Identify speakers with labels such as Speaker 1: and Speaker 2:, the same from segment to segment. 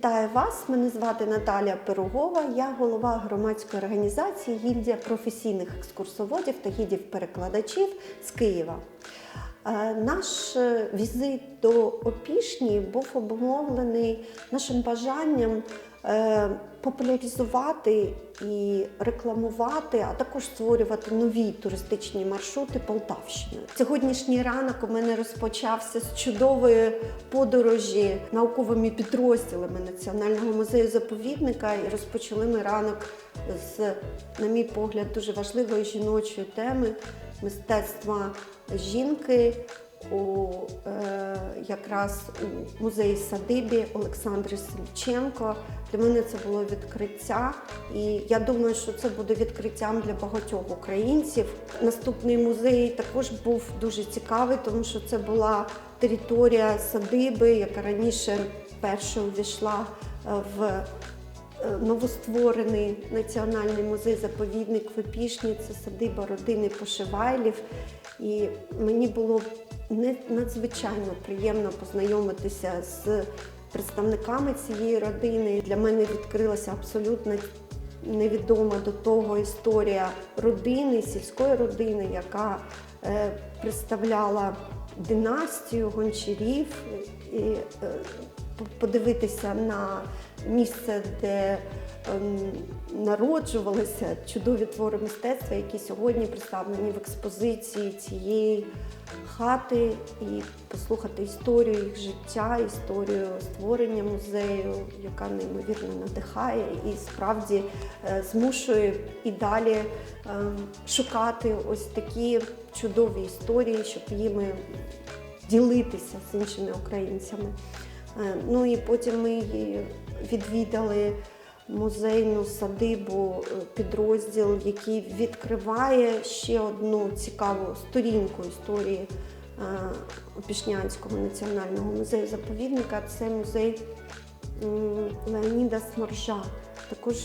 Speaker 1: Вітаю вас! Мене звати Наталія Пирогова. Я голова громадської організації Гільдія професійних екскурсоводів та гідів-перекладачів з Києва. Е, Наш е, візит до Опішні був обумовлений нашим бажанням е, популяризувати і рекламувати, а також створювати нові туристичні маршрути Полтавщини. Сьогоднішній ранок у мене розпочався з чудової подорожі науковими підрозділами Національного музею заповідника. І розпочали ми ранок з, на мій погляд, дуже важливої жіночої теми мистецтва жінки у е, якраз у музеї садибі Олександри Сельченко. Для мене це було відкриття, і я думаю, що це буде відкриттям для багатьох українців. Наступний музей також був дуже цікавий, тому що це була територія садиби, яка раніше перша увійшла е, в новостворений національний музей-заповідник в Опішні, це садиба родини Пошивайлів. І мені було надзвичайно приємно познайомитися з представниками цієї родини. Для мене відкрилася абсолютно невідома до того історія родини, сільської родини, яка е, представляла династію гончарів. І, е, подивитися на місце, де ем, народжувалися чудові твори мистецтва, які сьогодні представлені в експозиції цієї хати, і послухати історію їх життя, історію створення музею, яка неймовірно надихає і справді е, змушує і далі ем, шукати ось такі чудові історії, щоб їми ділитися з іншими українцями. Е, Ну і потім ми відвідали музейну садибу, е, підрозділ, який відкриває ще одну цікаву сторінку історії е, Опішнянського національного музею заповідника. Це музей Леоніда Сморжа, також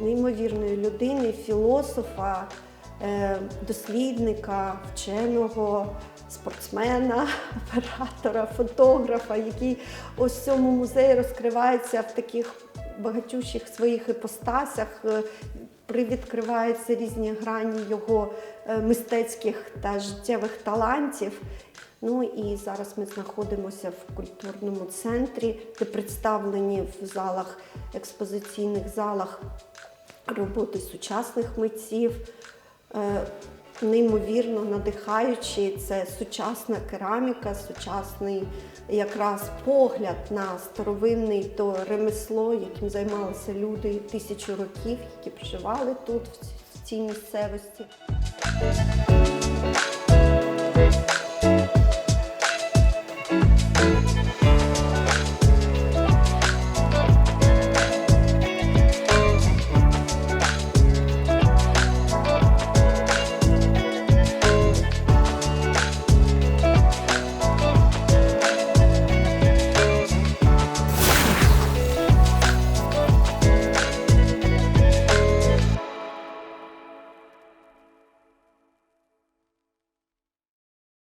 Speaker 1: неймовірної людини, філософа, дослідника, вченого, спортсмена, оператора, фотографа, який ось в цьому музеї розкривається в таких багатющих своїх іпостасях. е, Привідкриваються різні грані його е, мистецьких та життєвих талантів. Ну і зараз ми знаходимося в культурному центрі, де представлені в залах, експозиційних залах роботи сучасних митців. Неймовірно надихаючи, це сучасна кераміка, сучасний якраз погляд на старовинне то ремесло, яким займалися люди тисячу років, які проживали тут, в цій місцевості.